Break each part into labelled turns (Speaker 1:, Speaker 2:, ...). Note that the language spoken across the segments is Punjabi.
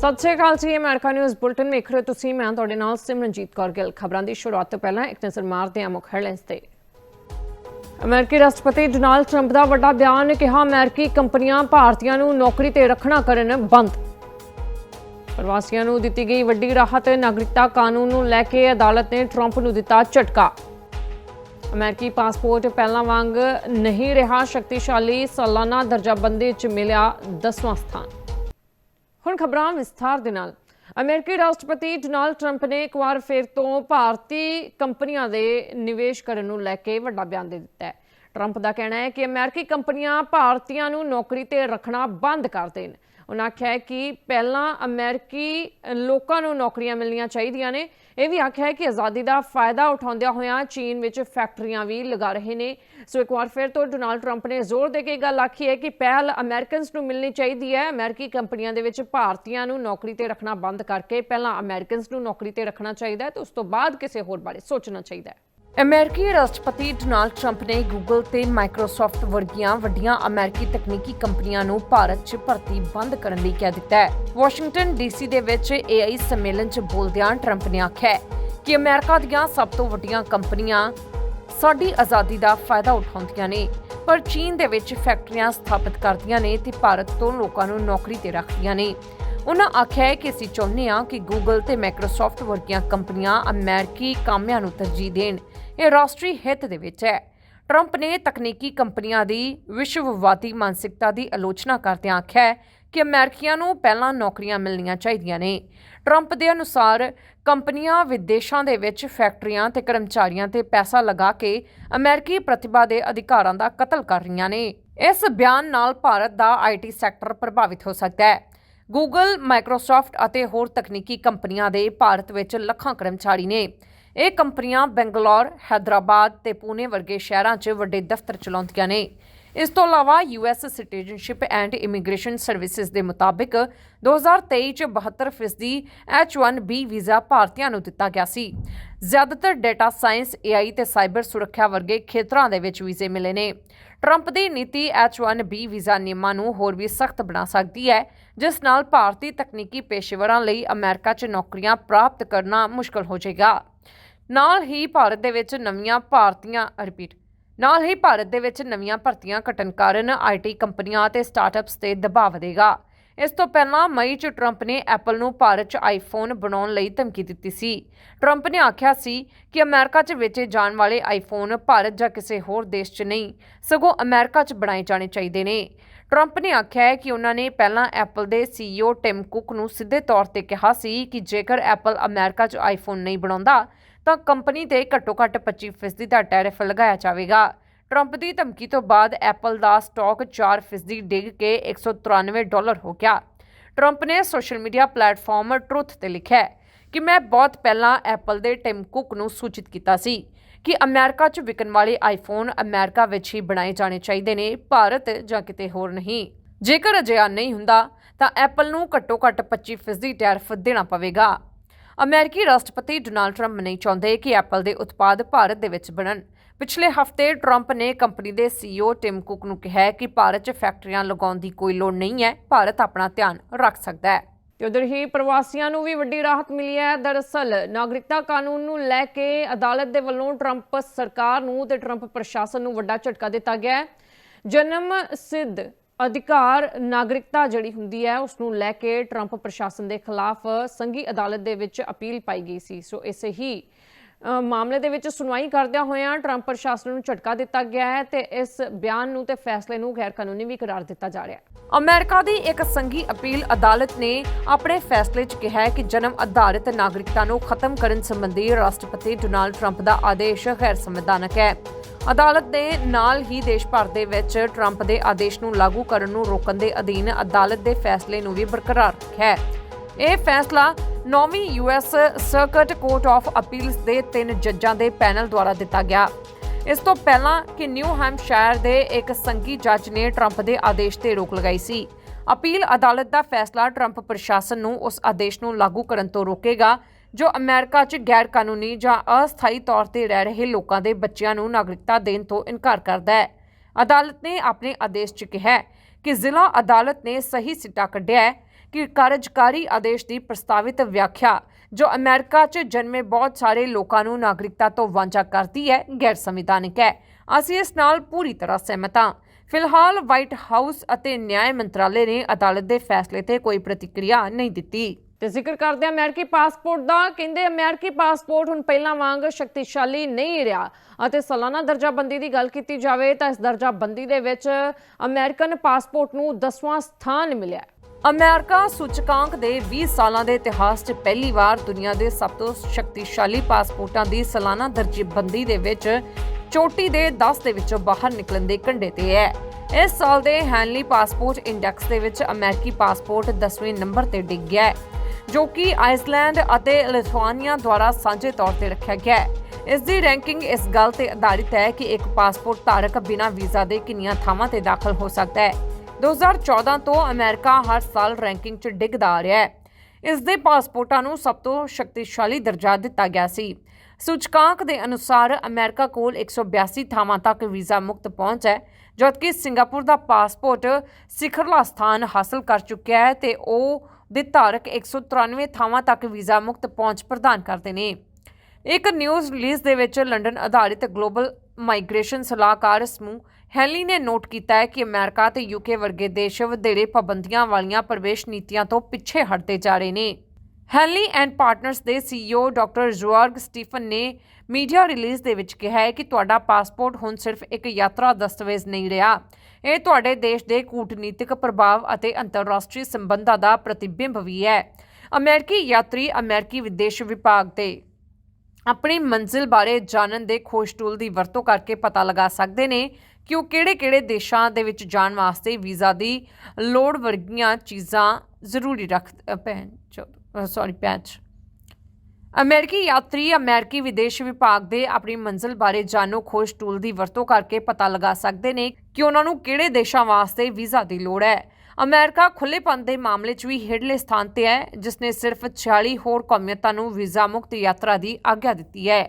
Speaker 1: ਸਤਿ ਸ਼੍ਰੀ ਅਕਾਲ ਜੀ ਅਮਰੀਕਾ ਨਿਊਜ਼ ਬੁਲਟਨ ਵੇਖ ਰਹੇ ਹੋ ਤੁਸੀਂ। ਮੈਂ ਤੁਹਾਡੇ ਨਾਲ ਸਿਮਰਨਜੀਤ ਕੌਰ ਗਿੱਲ। ਖਬਰਾਂ ਦੀ ਸ਼ੁਰੂਆਤ ਤੋਂ ਪਹਿਲਾਂ ਇੱਕ ਨਜ਼ਰ ਮਾਰਦੇ ਹਾਂ ਮੁੱਖ ਹੈਡਲਾਈਨਸ ਤੇ। ਅਮਰੀਕੀ ਰਾਸ਼ਟਰਪਤੀ ਡੋਨਾਲਡ ਟਰੰਪ ਦਾ ਵੱਡਾ ਬਿਆਨ ਕਿਹਾ, ਅਮਰੀਕੀ ਕੰਪਨੀਆਂ ਭਾਰਤੀਆਂ ਨੂੰ ਨੌਕਰੀ ਤੇ ਰੱਖਣਾ ਕਰਨ ਬੰਦ। ਪ੍ਰਵਾਸੀਆਂ ਨੂੰ ਦਿੱਤੀ ਗਈ ਵੱਡੀ ਰਾਹਤ, ਨਾਗਰਿਕਤਾ ਕਾਨੂੰਨ ਨੂੰ ਲੈ ਕੇ ਅਦਾਲਤ ਨੇ ਟਰੰਪ ਨੂੰ ਦਿੱਤਾ ਝਟਕਾ। ਅਮਰੀਕੀ ਪਾਸਪੋਰਟ ਪਹਿਲਾਂ ਵਾਂਗ ਨਹੀਂ ਰਿਹਾ, ਸ਼ਕਤੀਸ਼ਾਲੀ ਸਾਲਾਨਾ ਦਰਜਾਬੰਦੀ 'ਚ ਮਿਲਿਆ 10ਵਾਂ ਸਥਾਨ। ਹੁਣ ਖਬਰਾਂ ਵਿਸਥਾਰ ਦੇ ਨਾਲ। ਅਮਰੀਕੀ ਰਾਸ਼ਟਰਪਤੀ ਡੋਨਾਲਡ ਟਰੰਪ ਨੇ ਇੱਕ ਵਾਰ ਫਿਰ ਤੋਂ ਭਾਰਤੀ ਕੰਪਨੀਆਂ ਦੇ ਨਿਵੇਸ਼ ਕਰਨ ਨੂੰ ਲੈ ਕੇ ਵੱਡਾ ਬਿਆਨ ਦੇ ਦਿੱਤਾ ਹੈ। ਟਰੰਪ ਦਾ ਕਹਿਣਾ ਹੈ ਕਿ ਅਮਰੀਕੀ ਕੰਪਨੀਆਂ ਭਾਰਤੀਆਂ ਨੂੰ ਨੌਕਰੀ ਤੇ ਰੱਖਣਾ ਬੰਦ ਕਰ ਦੇਣ। ਉਹਨਾਂ ਆਖਿਆ ਹੈ ਕਿ ਪਹਿਲਾਂ ਅਮਰੀਕੀ ਲੋਕਾਂ ਨੂੰ ਨੌਕਰੀਆਂ ਮਿਲਣੀਆਂ ਚਾਹੀਦੀਆਂ ਨੇ ਇਹ ਵੀ ਆਖਿਆ ਹੈ ਕਿ ਆਜ਼ਾਦੀ ਦਾ ਫਾਇਦਾ ਉਠਾਉਂਦਿਆਂ ਹੋਇਆਂ ਚੀਨ ਵਿੱਚ ਫੈਕਟਰੀਆਂ ਵੀ ਲਗਾ ਰਹੇ ਨੇ। ਸੋ ਇੱਕ ਵਾਰ ਫਿਰ ਤੋਂ ਡੋਨਾਲਡ ਟਰੰਪ ਨੇ ਜ਼ੋਰ ਦੇ ਕੇ ਇਹ ਗੱਲ ਆਖੀ ਹੈ ਕਿ ਪਹਿਲ ਅਮਰੀਕਨਸ ਨੂੰ ਮਿਲਣੀ ਚਾਹੀਦੀ ਹੈ। ਅਮਰੀਕੀ ਕੰਪਨੀਆਂ ਦੇ ਵਿੱਚ ਭਾਰਤੀਆਂ ਨੂੰ ਨੌਕਰੀ ਤੇ ਰੱਖਣਾ ਬੰਦ ਕਰਕੇ ਪਹਿਲਾਂ ਅਮਰੀਕਨਸ ਨੂੰ ਨੌਕਰੀ ਤੇ ਰੱਖਣਾ ਚਾਹੀਦਾ ਹੈ ਤੇ ਉਸ ਤੋਂ ਬਾਅਦ ਕਿਸੇ ਹੋਰ ਬਾਰੇ ਸੋਚਣਾ ਚਾਹੀਦਾ ਹੈ। ਅਮਰੀਕੀ ਰਾਸ਼ਟਰਪਤੀ ਡੋਨਾਲਡ ਟਰੰਪ ਨੇ ਗੂਗਲ ਤੇ ਮਾਈਕਰੋਸਾਫਟ ਵਰਗੀਆਂ ਵੱਡੀਆਂ ਅਮਰੀਕੀ ਤਕਨੀਕੀ ਕੰਪਨੀਆਂ ਨੂੰ ਭਾਰਤ 'ਚ ਭਰਤੀ ਬੰਦ ਕਰਨ ਲਈ ਕਹਿ ਦਿੱਤਾ ਹੈ। ਵਾਸ਼ਿੰਗਟਨ ਡੀਸੀ ਦੇ ਵਿੱਚ AI ਸੰਮੇਲਨ 'ਚ ਬੋਲਦਿਆਂ ਟਰੰਪ ਨੇ ਆਖਿਆ ਕਿ ਅਮਰੀਕਾ ਦੀਆਂ ਸਭ ਤੋਂ ਵੱਡੀਆਂ ਕੰਪਨੀਆਂ ਸਾਡੀ ਆਜ਼ਾਦੀ ਦਾ ਫਾਇਦਾ ਉਠਾਉਂਦੀਆਂ ਨੇ, ਪਰ ਚੀਨ ਦੇ ਵਿੱਚ ਫੈਕਟਰੀਆਂ ਸਥਾਪਿਤ ਕਰਦੀਆਂ ਨੇ ਤੇ ਭਾਰਤ ਤੋਂ ਲੋਕਾਂ ਨੂੰ ਨੌਕਰੀ ਤੇ ਰੱਖਦੀਆਂ ਨੇ। ਉਹਨਾਂ ਆਖਿਆ ਹੈ ਕਿ ਅਸੀਂ ਚਾਹੁੰਦੇ ਹਾਂ ਕਿ ਗੂਗਲ ਤੇ ਮਾਈਕਰੋਸਾਫਟ ਵਰਗੀਆਂ ਕੰਪਨੀਆਂ ਅਮਰੀਕੀ ਕਾਮਿਆਂ ਨੂੰ ਤਰਜੀਹ ਦੇਣ। ਇਹ ਰਾਸ਼ਟਰੀ ਹਿੱਤ ਦੇ ਵਿੱਚ ਹੈ। ਟਰੰਪ ਨੇ ਤਕਨੀਕੀ ਕੰਪਨੀਆਂ ਦੀ ਵਿਸ਼ਵਵਾਦੀ ਮਾਨਸਿਕਤਾ ਦੀ ਆਲੋਚਨਾ ਕਰਦਿਆਂ ਆਖਿਆ ਹੈ ਕਿ ਅਮਰੀਕੀਆਂ ਨੂੰ ਪਹਿਲਾਂ ਨੌਕਰੀਆਂ ਮਿਲਣੀਆਂ ਚਾਹੀਦੀਆਂ ਨੇ। ਟਰੰਪ ਦੇ ਅਨੁਸਾਰ ਕੰਪਨੀਆਂ ਵਿਦੇਸ਼ਾਂ ਦੇ ਵਿੱਚ ਫੈਕਟਰੀਆਂ ਤੇ ਕਰਮਚਾਰੀਆਂ ਤੇ ਪੈਸਾ ਲਗਾ ਕੇ ਅਮਰੀਕੀ ਪ੍ਰਤਿਭਾ ਦੇ ਅਧਿਕਾਰਾਂ ਦਾ ਕਤਲ ਕਰ ਰਹੀਆਂ ਨੇ। ਇਸ ਬਿਆਨ ਨਾਲ ਭਾਰਤ ਦਾ ਆਈਟੀ ਸੈਕਟਰ ਪ੍ਰਭਾਵਿਤ ਹੋ ਸਕਦਾ ਹੈ। ਗੂਗਲ ਮਾਈਕਰੋਸਾਫਟ ਅਤੇ ਹੋਰ ਤਕਨੀਕੀ ਕੰਪਨੀਆਂ ਦੇ ਭਾਰਤ ਵਿੱਚ ਲੱਖਾਂ ਕਰਮਚਾਰੀ ਨੇ। ਇਹ ਕੰਪਨੀਆਂ ਬੰਗਲੌਰ, ਹੈਦਰਾਬਾਦ ਤੇ ਪੁਣੇ ਵਰਗੇ ਸ਼ਹਿਰਾਂ 'ਚ ਵੱਡੇ ਦਫ਼ਤਰ ਚਲਾਉਂਦੀਆਂ ਨੇ। ਇਸ ਤੋਂ ਇਲਾਵਾ US citizenship and immigration services ਦੇ ਮੁਤਾਬਿਕ 2023 ਚ 72% H1B ਵੀਜ਼ਾ ਭਾਰਤੀਆਂ ਨੂੰ ਦਿੱਤਾ ਗਿਆ ਸੀ। ਜ਼ਿਆਦਾਤਰ ਡਾਟਾ ਸਾਇੰਸ AI ਤੇ ਸਾਈਬਰ ਸੁਰੱਖਿਆ ਵਰਗੇ ਖੇਤਰਾਂ ਦੇ ਵਿੱਚ ਵੀਜ਼ੇ ਮਿਲੇ ਨੇ। ਟਰੰਪ ਦੀ ਨੀਤੀ H1B ਵੀਜ਼ਾ ਨਿਯਮਾਂ ਨੂੰ ਹੋਰ ਵੀ ਸਖਤ ਬਣਾ ਸਕਦੀ ਹੈ। ਜਿਸ ਨਾਲ ਭਾਰਤੀ ਤਕਨੀਕੀ ਪੇਸ਼ੇਵਰਾਂ ਲਈ ਅਮਰੀਕਾ 'ਚ ਨੌਕਰੀਆਂ ਪ੍ਰਾਪਤ ਕਰਨਾ ਮੁਸ਼ਕਲ ਹੋ ਜਾਏਗਾ। ਨਾਲ ਹੀ ਭਾਰਤ ਦੇ ਵਿੱਚ ਨਵੀਆਂ ਭਾਰਤੀਆਂ ਰਿਪੀਟ ਨਾਲ ਹੀ ਭਾਰਤ ਦੇ ਵਿੱਚ ਨਵੀਆਂ ਭਰਤੀਆਂ ਘਟਣ ਕਾਰਨ ਆਈਟੀ ਕੰਪਨੀਆਂ ਅਤੇ ਸਟਾਰਟਅਪਸ ਤੇ ਦਬਾਅ ਵਧੇਗਾ। ਇਸ ਤੋਂ ਪਹਿਲਾਂ ਮਈ 'ਚ ਟਰੰਪ ਨੇ ਐਪਲ ਨੂੰ ਭਾਰਤ 'ਚ ਆਈਫੋਨ ਬਣਾਉਣ ਲਈ ਧਮਕੀ ਦਿੱਤੀ ਸੀ। ਟਰੰਪ ਨੇ ਆਖਿਆ ਸੀ ਕਿ ਅਮਰੀਕਾ 'ਚ ਵੇਚੇ ਜਾਣ ਵਾਲੇ ਆਈਫੋਨ ਭਾਰਤ ਜਾਂ ਕਿਸੇ ਹੋਰ ਦੇਸ਼ 'ਚ ਨਹੀਂ, ਸਗੋਂ ਅਮਰੀਕਾ 'ਚ ਬਣਾਏ ਜਾਣੇ ਚਾਹੀਦੇ ਨੇ। ਟਰੰਪ ਨੇ ਆਖਿਆ ਹੈ ਕਿ ਉਹਨਾਂ ਨੇ ਪਹਿਲਾਂ ਐਪਲ ਦੇ ਸੀਈਓ ਟਿਮ ਕੁੱਕ ਨੂੰ ਸਿੱਧੇ ਤੌਰ ਤੇ ਕਿਹਾ ਸੀ ਕਿ ਜੇਕਰ ਐਪਲ ਅਮਰੀਕਾ 'ਚ ਆਈਫੋਨ ਨਹੀਂ ਬਣਾਉਂਦਾ, ਤਾਂ ਕੰਪਨੀ ਤੇ ਘੱਟੋ-ਘੱਟ 25% ਦਾ ਟੈਰਿਫ ਲਗਾਇਆ ਜਾਵੇਗਾ। ਟਰੰਪ ਦੀ ਧਮਕੀ ਤੋਂ ਬਾਅਦ ਐਪਲ ਦਾ ਸਟਾਕ 4% ਡਿੱਗ ਕੇ 193 ਡਾਲਰ ਹੋ ਗਿਆ। ਟਰੰਪ ਨੇ ਸੋਸ਼ਲ ਮੀਡੀਆ ਪਲੇਟਫਾਰਮ ਟਰੁਥ ਤੇ ਲਿਖਿਆ ਕਿ ਮੈਂ ਬਹੁਤ ਪਹਿਲਾਂ ਐਪਲ ਦੇ ਟਿਮ ਕੁੱਕ ਨੂੰ ਸੂਚਿਤ ਕੀਤਾ ਸੀ ਕਿ ਅਮਰੀਕਾ 'ਚ ਵਿਕਣ ਵਾਲੇ ਆਈਫੋਨ ਅਮਰੀਕਾ ਵਿੱਚ ਹੀ ਬਣਾਏ ਜਾਣੇ ਚਾਹੀਦੇ ਨੇ, ਭਾਰਤ ਜਾਂ ਕਿਤੇ ਹੋਰ ਨਹੀਂ। ਜੇਕਰ ਅਜਿਹਾ ਨਹੀਂ ਹੁੰਦਾ, ਤਾਂ ਐਪਲ ਨੂੰ ਘੱਟੋ-ਘੱਟ 25% ਟੈਰਿਫ ਦੇਣਾ ਪਵੇਗਾ। ਅਮਰੀਕੀ ਰਾਸ਼ਟਰਪਤੀ ਡੋਨਾਲਡ ਟਰੰਪ ਨਹੀਂ ਚਾਹੁੰਦੇ ਕਿ ਐਪਲ ਦੇ ਉਤਪਾਦ ਭਾਰਤ ਦੇ ਵਿੱਚ ਬਣਨ। ਪਿਛਲੇ ਹਫ਼ਤੇ ਟਰੰਪ ਨੇ ਕੰਪਨੀ ਦੇ ਸੀਈਓ ਟਿਮ ਕੁੱਕ ਨੂੰ ਕਿਹਾ ਕਿ ਭਾਰਤ 'ਚ ਫੈਕਟਰੀਆਂ ਲਗਾਉਣ ਦੀ ਕੋਈ ਲੋੜ ਨਹੀਂ ਹੈ, ਭਾਰਤ ਆਪਣਾ ਧਿਆਨ ਰੱਖ ਸਕਦਾ ਹੈ। ਤੇ ਉਧਰ ਹੀ ਪ੍ਰਵਾਸੀਆਂ ਨੂੰ ਵੀ ਵੱਡੀ ਰਾਹਤ ਮਿਲੀ ਹੈ। ਦਰਅਸਲ ਨਾਗਰਿਕਤਾ ਕਾਨੂੰਨ ਨੂੰ ਲੈ ਕੇ ਅਦਾਲਤ ਦੇ ਵੱਲੋਂ ਟਰੰਪ ਸਰਕਾਰ ਨੂੰ ਤੇ ਟਰੰਪ ਪ੍ਰਸ਼ਾਸਨ ਨੂੰ ਵੱਡਾ ਝਟਕਾ ਦਿੱਤਾ ਗਿਆ ਹੈ। ਜਨਮ ਸਿੱਧ ਅਧਿਕਾਰ ਨਾਗਰਿਕਤਾ ਜਿਹੜੀ ਹੁੰਦੀ ਹੈ, ਉਸ ਨੂੰ ਲੈ ਕੇ ਟਰੰਪ ਪ੍ਰਸ਼ਾਸਨ ਦੇ ਖਿਲਾਫ ਸੰਘੀ ਅਦਾਲਤ ਦੇ ਵਿੱਚ ਅਪੀਲ ਪਾਈ ਗਈ ਸੀ। ਸੋ ਇਸੇ ਹੀ ਮਾਮਲੇ ਦੇ ਵਿੱਚ ਸੁਣਵਾਈ ਕਰਦਿਆਂ ਹੋਇਆਂ ਟਰੰਪ ਪ੍ਰਸ਼ਾਸਨ ਨੂੰ ਝਟਕਾ ਦਿੱਤਾ ਗਿਆ ਹੈ ਤੇ ਇਸ ਬਿਆਨ ਨੂੰ ਤੇ ਫੈਸਲੇ ਨੂੰ ਗੈਰ ਕਾਨੂੰਨੀ ਵੀ ਕਰਾਰ ਦਿੱਤਾ ਜਾ ਰਿਹਾ ਹੈ। ਅਮਰੀਕਾ ਦੀ ਇੱਕ ਸੰਘੀ ਅਪੀਲ ਅਦਾਲਤ ਨੇ ਆਪਣੇ ਫੈਸਲੇ 'ਚ ਕਿਹਾ ਹੈ ਕਿ ਜਨਮ ਆਧਾਰਿਤ ਨਾਗਰਿਕਤਾ ਨੂੰ ਖਤਮ ਕਰਨ ਸੰਬੰਧੀ ਰਾਸ਼ਟਰਪਤੀ ਡੋਨਾਲਡ ਟਰੰਪ ਦਾ ਆਦੇਸ਼ ਗੈਰ ਸੰਵਿਧਾਨਕ ਹੈ। ਅਦਾਲਤ ਦੇ ਨਾਲ ਹੀ ਦੇਸ਼ ਭਰ ਦੇ ਵਿੱਚ ਟਰੰਪ ਦੇ ਆਦੇਸ਼ ਨੂੰ ਲਾਗੂ ਕਰਨ ਨੂੰ ਰੋਕਣ ਦੇ ਅਧੀਨ ਅਦਾਲਤ ਦੇ ਫੈਸਲੇ ਨੂੰ ਵੀ ਬਰਕਰਾਰ ਰੱਖਿਆ ਹੈ। ਇਹ ਫੈਸਲਾ ਨੌਵੀਂ US circuit court of appeals ਦੇ ਤਿੰਨ ਜੱਜਾਂ ਦੇ ਪੈਨਲ ਦੁਆਰਾ ਦਿੱਤਾ ਗਿਆ। ਇਸ ਤੋਂ ਪਹਿਲਾਂ ਕਿ ਨਿਊ ਹੈਮਸ਼ਾਇਰ ਦੇ ਇੱਕ ਸੰਘੀ ਜੱਜ ਨੇ ਟਰੰਪ ਦੇ ਆਦੇਸ਼ ਤੇ ਰੋਕ ਲਗਾਈ ਸੀ। ਅਪੀਲ ਅਦਾਲਤ ਦਾ ਫੈਸਲਾ ਟਰੰਪ ਪ੍ਰਸ਼ਾਸਨ ਨੂੰ ਉਸ ਆਦੇਸ਼ ਨੂੰ ਲਾਗੂ ਕਰਨ ਤੋਂ ਰੋਕੇਗਾ, ਜੋ ਅਮਰੀਕਾ 'ਚ ਗੈਰ ਕਾਨੂੰਨੀ ਜਾਂ ਅਸਥਾਈ ਤੌਰ ਤੇ ਰਹਿ ਰਹੇ ਲੋਕਾਂ ਦੇ ਬੱਚਿਆਂ ਨੂੰ ਨਾਗਰਿਕਤਾ ਦੇਣ ਤੋਂ ਇਨਕਾਰ ਕਰਦਾ ਹੈ। ਅਦਾਲਤ ਨੇ ਆਪਣੇ ਆਦੇਸ਼ 'ਚ ਕਿਹਾ ਕਿ ਜ਼ਿਲ੍ਹਾ ਅਦਾਲਤ ਨੇ ਸਹੀ ਸਿੱਟਾ ਕੱਢਿਆ ਹੈ ਕਿ ਕਾਰਜਕਾਰੀ ਆਦੇਸ਼ ਦੀ ਪ੍ਰਸਤਾਵਿਤ ਵਿਆਖਿਆ, ਜੋ ਅਮਰੀਕਾ 'ਚ ਜਨਮੇ ਬਹੁਤ ਸਾਰੇ ਲੋਕਾਂ ਨੂੰ ਨਾਗਰਿਕਤਾ ਤੋਂ ਵਾਂਝਾ ਕਰਦੀ ਹੈ, ਗੈਰ ਸੰਵਿਧਾਨਕ ਹੈ। ਅਸੀਂ ਇਸ ਨਾਲ ਪੂਰੀ ਤਰ੍ਹਾਂ ਸਹਿਮਤ ਹਾਂ। ਫਿਲਹਾਲ ਵਾਈਟ ਹਾਊਸ ਅਤੇ ਨਿਆਂ ਮੰਤਰਾਲੇ ਨੇ ਅਦਾਲਤ ਦੇ ਫੈਸਲੇ ਤੇ ਕੋਈ ਪ੍ਰਤੀਕਿਰਿਆ ਨਹੀਂ ਦਿੱਤੀ। ਤੇ ਜ਼ਿਕਰ ਕਰਦੇ ਹਾਂ ਅਮਰੀਕੀ ਪਾਸਪੋਰਟ ਦਾ। ਕਹਿੰਦੇ ਅਮਰੀਕੀ ਪਾਸਪੋਰਟ ਹੁਣ ਪਹਿਲਾਂ ਵਾਂਗ ਸ਼ਕਤੀਸ਼ਾਲੀ ਨਹੀਂ ਰਿਹਾ ਅਤੇ ਸਾਲਾਨਾ ਦਰਜਾਬੰਦੀ ਦੀ ਗੱਲ ਕੀਤੀ ਜਾਵੇ ਤਾਂ ਇਸ ਦਰਜਾਬੰਦੀ ਦੇ ਵਿੱਚ ਅਮਰੀਕਨ ਪਾਸਪੋਰਟ ਨੂੰ 10ਵਾਂ ਸਥਾਨ ਮਿਲਿਆ। ਅਮਰੀਕਾ ਸੂਚਕਾਂਕ ਦੇ 20 ਸਾਲਾਂ ਦੇ ਇਤਿਹਾਸ 'ਚ ਪਹਿਲੀ ਵਾਰ ਦੁਨੀਆ ਦੇ ਸਭ ਤੋਂ ਸ਼ਕਤੀਸ਼ਾਲੀ ਪਾਸਪੋਰਟਾਂ ਦੀ ਸਾਲਾਨਾ ਦਰਜਾਬੰਦੀ ਦੇ ਵਿੱਚ ਚੋਟੀ ਦੇ 10 ਦੇ ਵਿੱਚੋਂ ਬਾਹਰ ਨਿਕਲਣ ਦੇ ਕੰਢੇ ਤੇ ਹੈ। ਇਸ ਸਾਲ ਦੇ ਹੈਨਲੀ ਪਾਸਪੋਰਟ ਇੰਡੈਕਸ ਦੇ ਵਿੱਚ ਅਮਰੀਕੀ ਪਾਸਪੋਰਟ 10ਵੇਂ ਨੰਬਰ ਤੇ ਡਿੱਗ ਗਿਆ ਹੈ, ਜੋ ਕਿ ਆਈਸਲੈਂਡ ਅਤੇ ਲਿਥੁਆਨੀਆ ਦੁਆਰਾ ਸਾਂਝੇ ਤੌਰ ਤੇ ਰੱਖਿਆ ਗਿਆ ਹੈ। ਇਸ ਦੀ ਰੈਂਕਿੰਗ ਇਸ ਗੱਲ ਤੇ ਆਧਾਰਿਤ ਹੈ ਕਿ ਇੱਕ ਪਾਸਪੋਰਟ ਧਾਰਕ ਬਿਨਾਂ ਵੀਜ਼ਾ ਦੇ ਕਿੰਨੀਆਂ ਥਾਵਾਂ ਤੇ ਦਾਖਲ ਹੋ ਸਕਦਾ ਹੈ। 2014 ਤੋਂ ਅਮਰੀਕਾ ਹਰ ਸਾਲ ਰੈਂਕਿੰਗ 'ਚ ਡਿੱਗਦਾ ਆ ਰਿਹਾ ਹੈ। ਇਸ ਦੇ ਪਾਸਪੋਰਟਾਂ ਨੂੰ ਸਭ ਤੋਂ ਸ਼ਕਤੀਸ਼ਾਲੀ ਦਰਜਾ ਦਿੱਤਾ ਗਿਆ ਸੀ। ਸੂਚਕਾਂਕ ਦੇ ਅਨੁਸਾਰ ਅਮਰੀਕਾ ਕੋਲ 182 ਥਾਵਾਂ ਤੱਕ ਵੀਜ਼ਾ ਮੁਕਤ ਪਹੁੰਚ ਹੈ, ਜਦਕਿ ਸਿੰਗਾਪੁਰ ਦਾ ਪਾਸਪੋਰਟ ਸਿਖਰਲਾ ਸਥਾਨ ਹਾਸਲ ਕਰ ਚੁੱਕਿਆ ਹੈ ਤੇ ਉਹ ਦੇ ਧਾਰਕ 193 ਥਾਵਾਂ ਤੱਕ ਵੀਜ਼ਾ ਮੁਕਤ ਪਹੁੰਚ ਪ੍ਰਦਾਨ ਕਰਦੇ ਨੇ। ਇੱਕ ਨਿਊਜ਼ ਰਿਲੀਜ਼ ਦੇ ਵਿੱਚ ਲੰਡਨ ਆਧਾਰਿਤ ਗਲੋਬਲ ਮਾਈਗ੍ਰੇਸ਼ਨ ਸਲਾਹਕਾਰ ਸਮੂਹ ਹੈਲੀ ਨੇ ਨੋਟ ਕੀਤਾ ਹੈ ਕਿ ਅਮਰੀਕਾ ਤੇ ਯੂਕੇ ਵਰਗੇ ਦੇਸ਼ ਵਧੇਰੇ ਪਾਬੰਦੀਆਂ ਵਾਲੀਆਂ ਪ੍ਰਵੇਸ਼ ਨੀਤੀਆਂ ਤੋਂ ਪਿੱਛੇ ਹਟਦੇ ਜਾ ਰਹੇ ਨੇ। ਹੈਲੀ ਐਂਡ ਪਾਰਟਨਰਸ ਦੇ ਸੀਈਓ ਡਾਕਟਰ ਜ਼ੁਆਰਗ ਸਟੀਫਨ ਨੇ ਮੀਡੀਆ ਰਿਲੀਜ਼ ਦੇ ਵਿੱਚ ਕਿਹਾ ਹੈ ਕਿ ਤੁਹਾਡਾ ਪਾਸਪੋਰਟ ਹੁਣ ਸਿਰਫ ਇੱਕ ਯਾਤਰਾ ਦਸਤਾਵੇਜ਼ ਨਹੀਂ ਰਿਹਾ। ਇਹ ਤੁਹਾਡੇ ਦੇਸ਼ ਦੇ ਕੂਟਨੀਤਿਕ ਪ੍ਰਭਾਵ ਅਤੇ ਅੰਤਰਰਾਸ਼ਟਰੀ ਸੰਬੰਧਾਂ ਦਾ ਪ੍ਰਤੀਬਿੰਬ ਵੀ ਹੈ। ਅਮਰੀਕੀ ਯਾਤਰੀ ਅਮਰੀਕੀ ਵਿਦੇਸ਼ ਵਿਭਾਗ ਤੇ ਆਪਣੀ ਮੰਜ਼ਿਲ ਬਾਰੇ ਜਾਣਨ ਦੇ ਖੋਜ ਟੂਲ ਦੀ ਵਰਤੋਂ ਕਰਕੇ ਪਤਾ ਲਗਾ ਸਕਦੇ ਨੇ ਕਿ ਉਹ ਕਿਹੜੇ-ਕਿਹੜੇ ਦੇਸ਼ਾਂ ਦੇ ਵਿੱਚ ਜਾਣ ਵਾਸਤੇ ਵੀਜ਼ਾ ਦੀ ਲੋੜ ਵਰਗੀਆਂ ਚੀਜ਼ਾਂ ਜ਼ਰੂਰੀ ਰੱਖ ਪੈਣ ਸੌਰੀ ਪੈਚ ਅਮਰੀਕੀ ਯਾਤਰੀ ਅਮਰੀਕੀ ਵਿਦੇਸ਼ ਵਿਭਾਗ ਦੇ ਆਪਣੀ ਮੰਜ਼ਿਲ ਬਾਰੇ ਜਾਣੋ ਖੋਜ ਟੂਲ ਦੀ ਵਰਤੋਂ ਕਰਕੇ ਪਤਾ ਲਗਾ ਸਕਦੇ ਨੇ ਕਿ ਉਹਨਾਂ ਨੂੰ ਕਿਹੜੇ ਦੇਸ਼ਾਂ ਵਾਸਤੇ ਵੀਜ਼ਾ ਦੀ ਲੋੜ ਹੈ। ਅਮਰੀਕਾ ਖੁੱਲੇਪਨ ਦੇ ਮਾਮਲੇ 'ਚ ਵੀ ਹੇਠਲੇ ਸਥਾਨ ਤੇ ਹੈ ਜਿਸ ਨੇ ਸਿਰਫ 46 ਹੋਰ ਕੌਮੀਅਤਾਂ ਨੂੰ ਵੀਜ਼ਾ ਮੁਕਤ ਯਾਤਰਾ ਦੀ ਆਗਿਆ ਦਿੱਤੀ ਹੈ।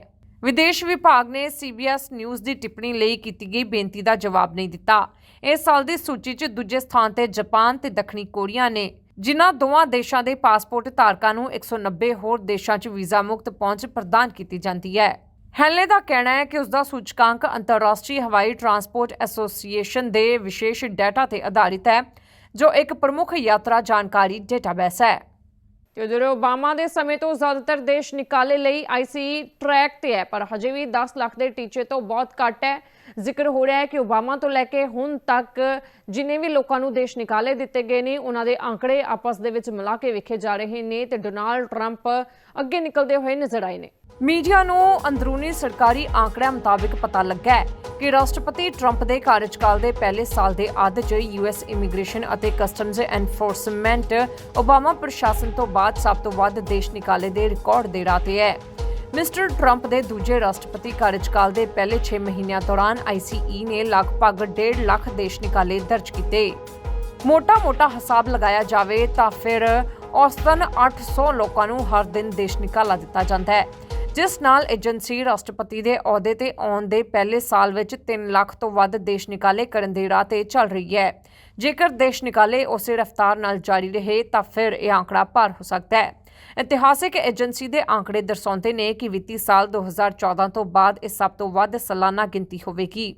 Speaker 1: ਵਿਦੇਸ਼ ਵਿਭਾਗ ਨੇ ਸੀਬੀਐਸ ਨਿਊਜ਼ ਦੀ ਟਿੱਪਣੀ ਲਈ ਕੀਤੀ ਗਈ ਬੇਨਤੀ ਦਾ ਜਵਾਬ ਨਹੀਂ ਦਿੱਤਾ। ਇਸ ਸਾਲ ਦੀ ਸੂਚੀ 'ਚ ਦੂਜੇ ਸਥਾਨ ਤੇ ਜਾਪਾਨ ਤੇ ਦੱਖਣੀ ਕੋਰੀਆ ਨੇ, ਜਿਨ੍ਹਾਂ ਦੋਵਾਂ ਦੇਸ਼ਾਂ ਦੇ ਪਾਸਪੋਰਟ ਧਾਰਕਾਂ ਨੂੰ 190 ਹੋਰ ਦੇਸ਼ਾਂ 'ਚ ਵੀਜ਼ਾ ਮੁਕਤ ਪਹੁੰਚ ਪ੍ਰਦਾਨ ਕੀਤੀ ਜਾਂਦੀ ਹੈ। ਹੈਲੇ ਦਾ ਕਹਿਣਾ ਹੈ ਕਿ ਉਸ ਦਾ ਸੂਚਕਾਂਕ ਅੰਤਰਰਾਸ਼ਟਰੀ ਹਵਾਈ ਟਰਾਂਸਪੋਰਟ ਐਸੋਸੀਏਸ਼ਨ ਦੇ ਵਿਸ਼ੇਸ਼ ਡਾਟਾ ਤੇ ਆਧਾਰਿਤ ਹੈ। ਜੋ ਇੱਕ ਪ੍ਰਮੁੱਖ ਯਾਤਰਾ ਜਾਣਕਾਰੀ ਡੇਟਾਬੇਸ ਹੈ। ਤੇ ਜਦੋਂ ਓਬਾਮਾ ਦੇ ਸਮੇਂ ਤੋਂ ਜ਼ਿਆਦਾਤਰ ਦੇਸ਼ ਨਿਕਾਲੇ ਲਈ ਆਈਸੀ ਟਰੈਕ ਤੇ ਹੈ, ਪਰ ਹਜੇ ਵੀ 10 ਲੱਖ ਦੇ ਟੀਚੇ ਤੋਂ ਬਹੁਤ ਘੱਟ ਹੈ। ਜ਼ਿਕਰ ਹੋ ਰਿਹਾ ਹੈ ਕਿ ਓਬਾਮਾ ਤੋਂ ਲੈ ਕੇ ਹੁਣ ਤੱਕ ਜਿਨੇ ਵੀ ਲੋਕਾਂ ਨੂੰ ਦੇਸ਼ ਨਿਕਾਲੇ ਦਿੱਤੇ ਗਏ ਨੇ, ਉਹਨਾਂ ਦੇ ਅੰਕੜੇ ਆਪਸ ਦੇ ਵਿੱਚ ਮਿਲਾ ਕੇ ਵੇਖੇ ਜਾ ਰਹੇ ਨੇ ਤੇ ਡੋਨਾਲਡ ਟਰੰਪ ਅੱਗੇ ਨਿਕਲਦੇ ਹੋਏ ਨਜ਼ਰ ਆਏ ਨੇ। ਮੀਡੀਆ ਨੂੰ ਅੰਦਰੂਨੀ ਸਰਕਾਰੀ ਆંકੜਿਆਂ ਮੁਤਾਬਿਕ ਪਤਾ ਲੱਗਾ ਹੈ ਕਿ ਰਾਸ਼ਟਰਪਤੀ ਟਰੰਪ ਦੇ ਕਾਰਜਕਾਲ ਦੇ ਪਹਿਲੇ ਸਾਲ ਦੇ ਅੱਧ 'ਚ ਯੂਐਸ ਇਮੀਗ੍ਰੇਸ਼ਨ ਅਤੇ ਕਸਟਮਜ਼ ਐਨਫੋਰਸਮੈਂਟ ਓਬਾਮਾ ਪ੍ਰਸ਼ਾਸਨ ਤੋਂ ਬਾਅਦ ਸਭ ਤੋਂ ਵੱਧ ਦੇਸ਼ ਨਿਕਾਲੇ ਦੇ ਰਿਕਾਰਡ ਦੇ ਰਾਹ ਤੇ ਹੈ। ਮਿਸਟਰ ਟਰੰਪ ਦੇ ਦੂਜੇ ਰਾਸ਼ਟਰਪਤੀ ਕਾਰਜਕਾਲ ਦੇ ਪਹਿਲੇ 6 ਮਹੀਨਿਆਂ ਦੌਰਾਨ ਆਈਸੀਈ ਨੇ ਲਗਭਗ 1.5 ਲੱਖ ਦੇਸ਼ ਨਿਕਾਲੇ ਦਰਜ ਕੀਤੇ। ਮੋਟਾ-ਮੋਟਾ ਹਿਸਾਬ ਲਗਾਇਆ ਜਾਵੇ ਤਾਂ ਫਿਰ ਔਸਤਨ 800 ਲੋਕਾਂ ਨੂੰ ਹਰ ਦਿਨ ਦੇਸ਼ ਨਿਕਾਲਾ ਦਿੱਤਾ ਜਾਂਦਾ ਹੈ। ਜਿਸ ਨਾਲ ਏਜੰਸੀ ਰਾਸ਼ਟਰਪਤੀ ਦੇ ਅਹੁਦੇ ਤੇ ਆਉਣ ਦੇ ਪਹਿਲੇ ਸਾਲ ਵਿੱਚ 3 ਲੱਖ ਤੋਂ ਵੱਧ ਦੇਸ਼ ਨਿਕਾਲੇ ਕਰਨ ਦੇ ਰਾਹ ਤੇ ਚੱਲ ਰਹੀ ਹੈ। ਜੇਕਰ ਦੇਸ਼ ਨਿਕਾਲੇ ਉਸੇ ਰਫ਼ਤਾਰ ਨਾਲ ਜਾਰੀ ਰਹੇ, ਤਾਂ ਫਿਰ ਇਹ ਆંકੜਾ ਪਾਰ ਹੋ ਸਕਦਾ ਹੈ। ਇਤਿਹਾਸਿਕ ਏਜੰਸੀ ਦੇ ਆંકੜੇ ਦਰਸਾਉਂਦੇ ਨੇ ਕਿ ਵਿੱਤੀ ਸਾਲ 2014 ਤੋਂ ਬਾਅਦ ਇਹ ਸਭ ਤੋਂ ਵੱਧ ਸਾਲਾਨਾ ਗਿਣਤੀ ਹੋਵੇਗੀ।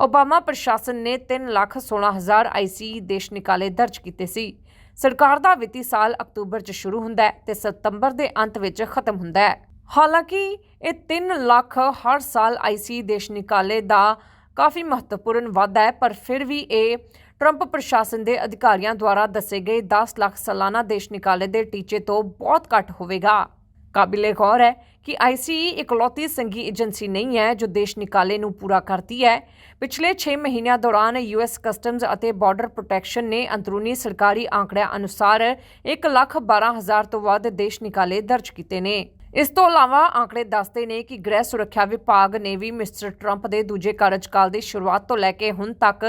Speaker 1: ਓਬਾਮਾ ਪ੍ਰਸ਼ਾਸਨ ਨੇ 316000 ਆਈਸੀ ਦੇਸ਼ ਨਿਕਾਲੇ ਦਰਜ ਕੀਤੇ ਸੀ। ਸਰਕਾਰ ਦਾ ਵਿੱਤੀ ਸਾਲ ਅਕਤੂਬਰ 'ਚ ਸ਼ੁਰੂ ਹੁੰਦਾ ਹੈ ਤੇ ਸਤੰਬਰ ਦੇ ਅੰਤ ਵਿੱਚ ਖਤਮ ਹੁੰਦਾ ਹੈ। ਹਾਲਾਂਕਿ, ਇਹ 3 ਲੱਖ ਹਰ ਸਾਲ ਆਈਸੀ ਦੇਸ਼ ਨਿਕਾਲੇ ਦਾ ਕਾਫੀ ਮਹੱਤਵਪੂਰਨ ਵਾਧਾ ਹੈ, ਪਰ ਫਿਰ ਵੀ ਇਹ ਟਰੰਪ ਪ੍ਰਸ਼ਾਸਨ ਦੇ ਅਧਿਕਾਰੀਆਂ ਦੁਆਰਾ ਦੱਸੇ ਗਏ 10 ਲੱਖ ਸਾਲਾਨਾ ਦੇਸ਼ ਨਿਕਾਲੇ ਦੇ ਟੀਚੇ ਤੋਂ ਬਹੁਤ ਘੱਟ ਹੋਵੇਗਾ। ਕਾਬਿਲੇ ਗੌਰ ਹੈ ਕਿ ਆਈਸੀਈ ਇਕਲੌਤੀ ਸੰਘੀ ਏਜੰਸੀ ਨਹੀਂ ਹੈ ਜੋ ਦੇਸ਼ ਨਿਕਾਲੇ ਨੂੰ ਪੂਰਾ ਕਰਦੀ ਹੈ। ਪਿਛਲੇ 6 ਮਹੀਨਿਆਂ ਦੌਰਾਨ ਯੂਐਸ ਕਸਟਮਜ਼ ਅਤੇ ਬਾਰਡਰ ਪ੍ਰੋਟੈਕਸ਼ਨ ਨੇ ਅੰਦਰੂਨੀ ਸਰਕਾਰੀ ਆંકੜਿਆਂ ਅਨੁਸਾਰ 112000 ਤੋਂ ਵੱਧ ਦੇਸ਼ ਨਿਕਾਲੇ ਦਰਜ ਕੀਤੇ ਨੇ। ਇਸ ਤੋਂ ਇਲਾਵਾ ਆંકੜੇ ਦੱਸਦੇ ਨੇ ਕਿ ਗ੍ਰਹਿ ਸੁਰੱਖਿਆ ਵਿਭਾਗ ਨੇ ਵੀ ਮਿਸਟਰ ਟਰੰਪ ਦੇ ਦੂਜੇ ਕਾਰਜਕਾਲ ਦੀ ਸ਼ੁਰੂਆਤ ਤੋਂ ਲੈ ਕੇ ਹੁਣ ਤੱਕ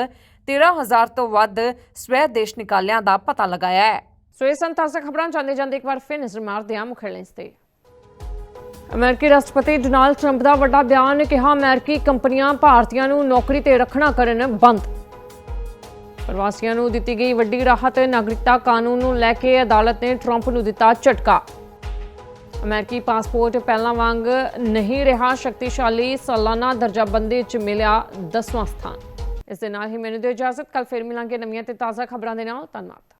Speaker 1: 13000 ਤੋਂ ਵੱਧ ਸਵੈ ਦੇਸ਼ ਨਿਕਾਲਿਆਂ ਦਾ ਪਤਾ ਲਗਾਇਆ ਹੈ। ਸੋ ਇਹ ਸਨ ਖਬਰਾਂ ਜਾਂਦੇ ਜਾਂਦੇ ਇੱਕ ਵਾਰ ਫਿਰ ਨਜ਼ਰ ਮਾਰਦੇ ਹਾਂ ਮੁੱਖ ਹੈਡਲਾਈਨਸ ਤੇ। ਅਮਰੀਕੀ ਰਾਸ਼ਟਰਪਤੀ ਡੋਨਾਲਡ ਟਰੰਪ ਦਾ ਵੱਡਾ ਬਿਆਨ ਕਿਹਾ, ਅਮਰੀਕੀ ਕੰਪਨੀਆਂ ਭਾਰਤੀਆਂ ਨੂੰ ਨੌਕਰੀ ਤੇ ਰੱਖਣਾ ਕਰਨ ਬੰਦ। ਪ੍ਰਵਾਸੀਆਂ ਨੂੰ ਦਿੱਤੀ ਗਈ ਵੱਡੀ ਰਾਹਤ, ਨਾਗਰਿਕਤਾ ਕਾਨੂੰਨ ਨੂੰ ਲੈ ਕੇ ਅਦਾਲਤ ਨੇ ਟਰੰਪ ਨੂੰ ਦਿੱਤਾ ਝਟਕਾ। ਅਮਰੀਕੀ ਪਾਸਪੋਰਟ ਪਹਿਲਾਂ ਵਾਂਗ ਨਹੀਂ ਰਿਹਾ, ਸ਼ਕਤੀਸ਼ਾਲੀ ਸਾਲਾਨਾ ਦਰਜਾਬੰਦੀ 'ਚ ਮਿਲਿਆ 10ਵਾਂ ਸਥਾਨ। ਇਸ ਦੇ ਨਾਲ ਹੀ ਮੈਨੂੰ ਦਿਓ ਇਜਾਜ਼ਤ ਕੱਲ ਫਿਰ ਮਿਲਾਂਗੇ ਨਵੀਆਂ ਤੇ ਤਾਜ਼ਾ ਖਬਰਾਂ ਦੇ ਨਾਲ। ਧੰਨਵਾਦ।